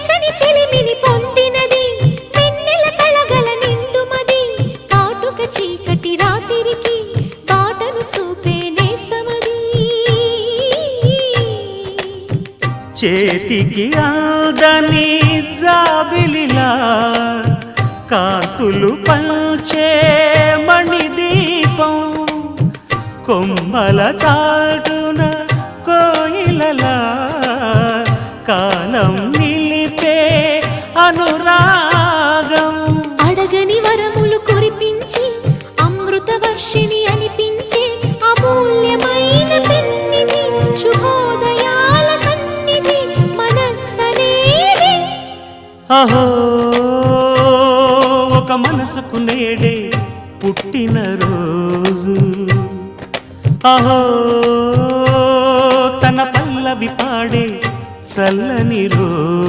వెచ్చని చెలిమిని పొందినది. వెన్నెల కళగల నిండుమది. కాటుక చీకటి రాత్రికి బాటను చూపే నేస్తమది. చేతికి ఆదని జాబిలిలా కాంతులు పంచే మణి దీపం కొమ్మల చాటున కోయిలలా కాలం అనురాగం. అడగని వరములు కురిపించి అమృత వర్షిణి అనిపించే అమూల్యమైన పెన్నిధి శుభోదయాల సన్నిధి మనస్సనేది అహో ఒక మనసుకు నేడే పుట్టిన రోజు. అహో తన పల్లవి పాడే చల్లని రోజు.